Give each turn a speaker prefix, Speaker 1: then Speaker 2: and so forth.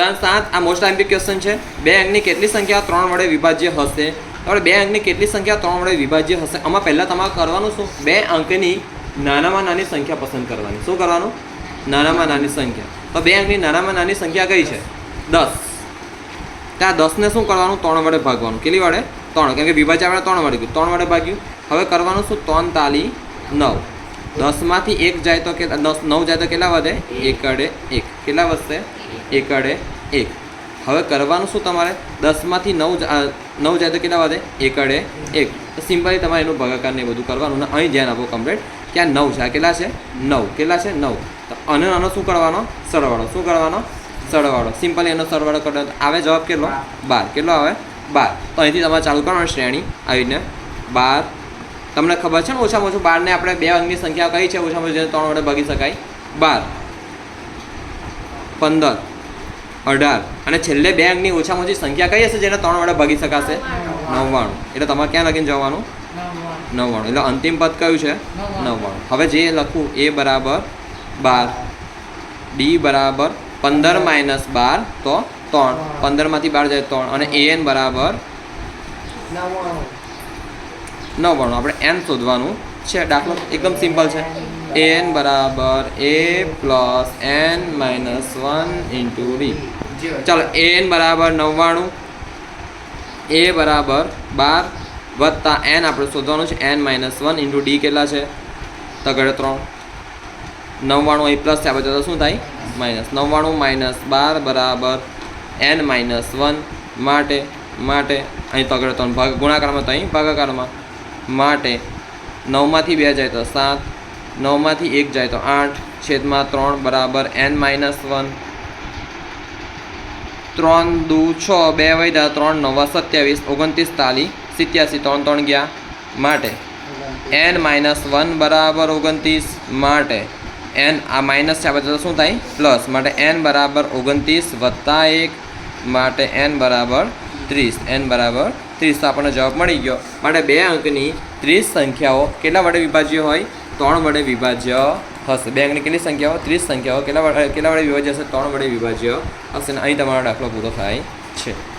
Speaker 1: ઉદાહરણ સાત, આ મોસ્ટ આઈમ્પી ક્વેશ્ચન છે. બે અંકની કેટલી સંખ્યા ત્રણ વડે વિભાજ્ય હશે? આપણે બે અંકની કેટલી સંખ્યા ત્રણ વડે વિભાજ્ય હશે? આમાં પહેલાં તમારે કરવાનું શું? બે અંકની નાનામાં નાની સંખ્યા પસંદ કરવાની. શું કરવાનું? નાનામાં નાની સંખ્યા. તો બે અંકની નાનામાં નાની સંખ્યા કઈ છે? દસ. ત્યાં દસને શું કરવાનું? ત્રણ વડે ભાગવાનું. કેટલી વડે? ત્રણ. કેમ કે વિભાજ્ય આપણે ત્રણ વડે ગયું ત્રણ વડે ભાગ્યું. હવે કરવાનું શું? ત્રણ તાલી નવ. દસમાંથી એક જાય તો કેટલા દસ નવ જાય તો કેટલા વધે? એકડે એક. કેટલા વધશે? એકડે એક. હવે કરવાનું શું તમારે? દસમાંથી નવ નવ જાય તો કેટલા વધે? એકડે એક. સિમ્પલી તમારે એનું ભાગાકાર ને બધું કરવાનું. અહીં ધ્યાન આપો કમ્પ્લીટ કે આ નવ છે? આ કેટલા છે? નવ. કેટલા છે? નવ. તો અને આનો શું કરવાનો? સરવાળો. શું કરવાનો? સરવાળો. સિમ્પલી એનો સરવાળો કરો આવે જવાબ કેટલો? બાર. કેટલો આવે? બાર. તો અહીંથી તમારે ચાલુ કરવાનું શ્રેણી. આવીને બાર તમને ખબર છે ને ઓછામાં ઓછું બારને આપણે બે અંગની સંખ્યા કઈ છે? ઓછામાં ઓછું ત્રણ વડે ભાગી શકાય. બાર. પંદર. અઢાર. અને છેલ્લે બે અંગની ઓછામાં ઓછી સંખ્યા કઈ હશે જેને ત્રણ વડે ભાગી શકાશે? નવ્વાણું. એટલે તમારે ક્યાં લખીને જવાનું? નવ્વાણું. એટલે અંતિમ પદ કયું છે? નવ્વાણું. હવે જે લખું, એ બરાબર બાર. ડી બરાબર પંદર માઇનસ બાર, તો ત્રણ. પંદરમાંથી બાર જાય ત્રણ. અને એ એન બરાબર નવ્વાણું. આપણે એન શોધવાનું છે. દાખલો એકદમ સિમ્પલ છે. એન બરાબર a plus n minus one into d ચાલો એન બરાબર નવ્વાણું એ બરાબર બાર, વત્તા એન આપણે શોધવાનું છે. N minus one into d કેટલા છે? તગડે ત્રણ. નવ્વાણું અહીં પ્લસ છે. આપણે શું થાય? માઇનસ નવ્વાણું માઇનસ બાર બરાબર એન માઇનસ વન માટે માટે, અહીં તગડે ત્રણ. ભાગ ગુણાકારમાં તો અહીં ભાગાકારમાં. માટે નવમાંથી બે જાય તો સાત, નવમાંથી એક જાય તો આઠ, છેદમાં ત્રણ બરાબર એન માઇનસ વન. ત્રણ દુ છ, બે વૈદા ત્રણ નવા સત્યાવીસ, ઓગણત્રીસ, તાલી, સિત્યાસી, ત્રણ ત્રણ ગયા માટે. એન માઇનસ વન બરાબર ઓગણત્રીસ માટે. એન આ માઇનસ છે તો શું થાય? પ્લસ. માટે એન બરાબર ઓગણત્રીસ વત્તા એક. માટે એન બરાબર ત્રીસ. એન બરાબર ત્રીસ. તો આપણને જવાબ મળી ગયો. માટે બે અંકની ત્રીસ સંખ્યાઓ કેટલા વડે વિભાજ્ય હોય? ત્રણ વડે વિભાજ્ય હશે. બે અંકની કેટલી સંખ્યાઓ? ત્રીસ સંખ્યાઓ. કેટલા વડે કેટલા વડે વિભાજ્ય હશે? ત્રણ વડે વિભાજ્ય હશે. અને અહીં તમારો દાખલો પૂરો થાય છે.